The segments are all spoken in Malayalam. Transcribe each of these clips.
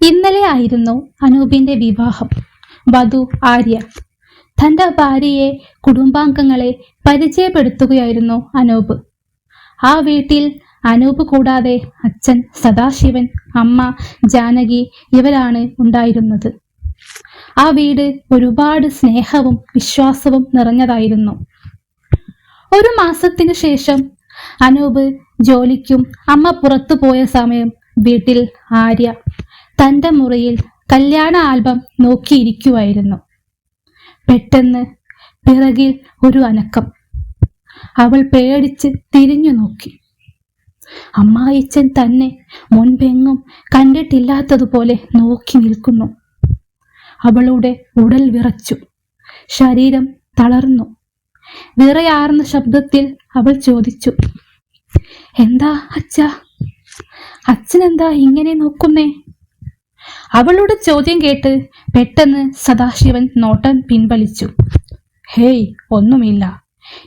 ഇന്നലെ ആയിരുന്നു അനൂപിന്റെ വിവാഹം. വധു ആര്യ. തന്റെ ഭാര്യയെ കുടുംബാംഗങ്ങളെ പരിചയപ്പെടുത്തുകയായിരുന്നു അനൂപ്. ആ വീട്ടിൽ അനൂപ് കൂടാതെ അച്ഛൻ സദാശിവൻ അമ്മ ജാനകി ഇവരാണ് ഉണ്ടായിരുന്നത്. ആ വീട് ഒരുപാട് സ്നേഹവും വിശ്വാസവും നിറഞ്ഞതായിരുന്നു. ഒരു മാസത്തിനു ശേഷം അനൂപ് ജോലിക്കും അമ്മ പുറത്തു പോയ സമയം വീട്ടിൽ ആര്യ തന്റെ മുറിയിൽ കല്യാണ ആൽബം നോക്കിയിരിക്കുമായിരുന്നു പെട്ടെന്ന് പിറകിൽ ഒരു അനക്കം. അവൾ പേടിച്ച് തിരിഞ്ഞു നോക്കി. അമ്മായിച്ചൻ തന്നെ മുൻപെങ്ങും കണ്ടിട്ടില്ലാത്തതുപോലെ നോക്കി നിൽക്കുന്നു. അവളുടെ ഉടൽ വിറച്ചു. ശരീരം തളർന്നു. വിറയാർന്ന ശബ്ദത്തിൽ അവൾ ചോദിച്ചു എന്താ അച്ഛ? അച്ഛനെന്താ ഇങ്ങനെ നോക്കുന്നേ? അവളുടെ ചോദ്യം കേട്ട് പെട്ടെന്ന് സദാശിവൻ നോട്ടം പിൻവലിച്ചു. ഹേയ് ഒന്നുമില്ല.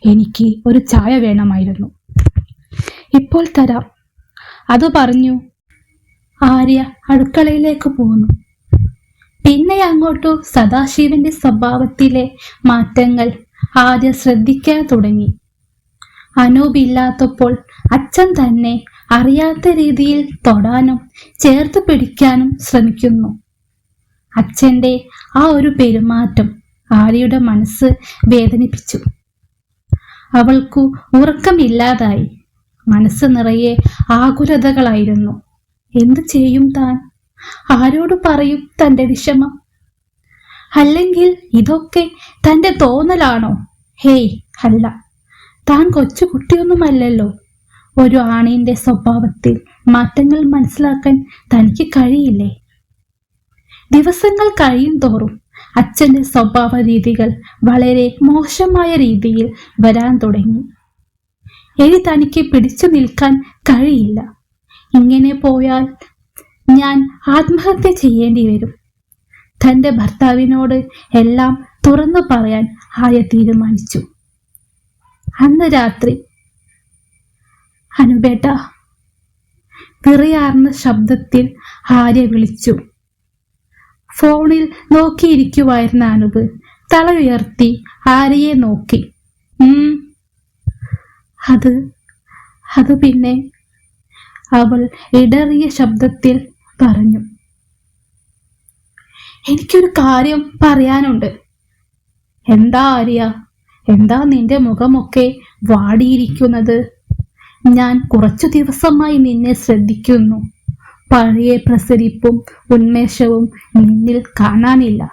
എനിക്ക് ഒരു ചായ വേണമായിരുന്നു. ഇപ്പോൾ തരാം. അത് പറഞ്ഞു ആര്യ അടുക്കളയിലേക്ക് പോന്നു. പിന്നെ അങ്ങോട്ടു സദാശിവന്റെ സ്വഭാവത്തിലെ മാറ്റങ്ങൾ ആര്യ ശ്രദ്ധിക്കാൻ തുടങ്ങി. അനൂപില്ലാത്തപ്പോൾ അച്ഛൻ തന്നെ അറിയാത്ത രീതിയിൽ തൊടാനും ചേർത്ത് പിടിക്കാനും ശ്രമിക്കുന്നു. അച്ഛന്റെ ആ ഒരു പെരുമാറ്റം ആര്യയുടെ മനസ്സ് വേദനിപ്പിച്ചു. അവൾക്കു ഉറക്കമില്ലാതായി. മനസ്സ് നിറയെ ആകുലതകളായിരുന്നു. എന്തു ചെയ്യും താൻ? ആരോട് പറയും തന്റെ വിഷമം? അല്ലെങ്കിൽ ഇതൊക്കെ തന്റെ തോന്നലാണോ? ഹേയ് അല്ല. താൻ കൊച്ചു കുട്ടിയൊന്നുമല്ലല്ലോ ഒരു ആണിന്റെ സ്വഭാവത്തിൽ മാറ്റങ്ങൾ മനസ്സിലാക്കാൻ തനിക്ക് കഴിയില്ലേ? ദിവസങ്ങൾ കഴിയും തോറും അച്ഛന്റെ സ്വഭാവ രീതികൾ വളരെ മോശമായ രീതിയിൽ വരാൻ തുടങ്ങി. എനി തനിക്ക് പിടിച്ചു നിൽക്കാൻ കഴിയില്ല. ഇങ്ങനെ പോയാൽ ഞാൻ ആത്മഹത്യ ചെയ്യേണ്ടി വരും. തന്റെ ഭർത്താവിനോട് എല്ലാം തുറന്നു പറയാൻ ആയ തീരുമാനിച്ചു. അന്ന് രാത്രി അനുബേട്ട. വിറയാർന്ന ശബ്ദത്തിൽ ആര്യ വിളിച്ചു. ഫോണിൽ നോക്കിയിരിക്കുവായിരുന്ന തല ഉയർത്തി ആര്യയെ നോക്കി. അത് അത് പിന്നെ അവൾ ഇടറിയ ശബ്ദത്തിൽ പറഞ്ഞു. എനിക്കൊരു കാര്യം പറയാനുണ്ട്. എന്താ ആര്യ? എന്താ നിന്റെ മുഖമൊക്കെ വാടിയിരിക്കുന്നത്? ഞാൻ കുറച്ചു ദിവസമായി നിന്നെ ശ്രദ്ധിക്കുന്നു. പഴയ പ്രസരിപ്പും ഉന്മേഷവും നിന്നിൽ കാണാനില്ല.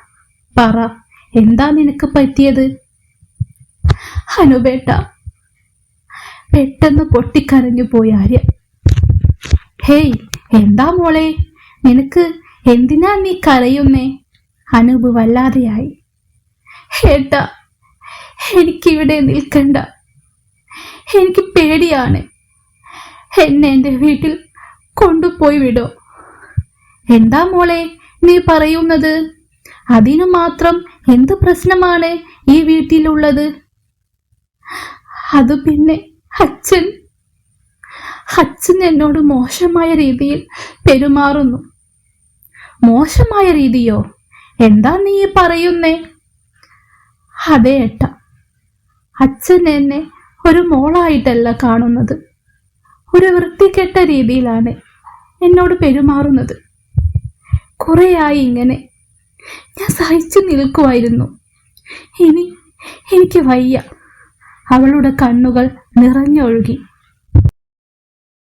പറ എന്താ നിനക്ക് പറ്റിയത്? ഹനുബേട്ട പെട്ടെന്ന് പൊട്ടിക്കരഞ്ഞു പോയി ആര്യ. ഹേയ് എന്താ മോളെ? നിനക്ക് എന്തിനാ നീ കരയുന്നേ? അനൂപ് വല്ലാതെയായി. ഹേട്ടാ എനിക്കിവിടെ നിൽക്കണ്ട. എനിക്ക് പേടിയാണ്. എന്നെ എന്റെ വീട്ടിൽ കൊണ്ടുപോയി വിടോ. എന്താ മോളെ നീ പറയുന്നത്? അതിനു മാത്രം എന്ത് പ്രശ്നമാണ് ഈ വീട്ടിലുള്ളത്? അത് പിന്നെ അച്ഛൻ അച്ഛൻ എന്നോട് മോശമായ രീതിയിൽ പെരുമാറുന്നു. മോശമായ രീതിയോ? എന്താ നീ പറയുന്നേ? അതെ ഏട്ട അച്ഛൻ എന്നെ ഒരു മോളായിട്ടല്ല കാണുന്നത്. ഒരു വൃത്തികെട്ട രീതിയിലാണ് എന്നോട് പെരുമാറുന്നത്. കുറേയായി ഇങ്ങനെ ഞാൻ സഹിച്ചു നിൽക്കുമായിരുന്നു. ഇനി എനിക്ക് വയ്യ. അവളുടെ കണ്ണുകൾ നിറഞ്ഞൊഴുകി.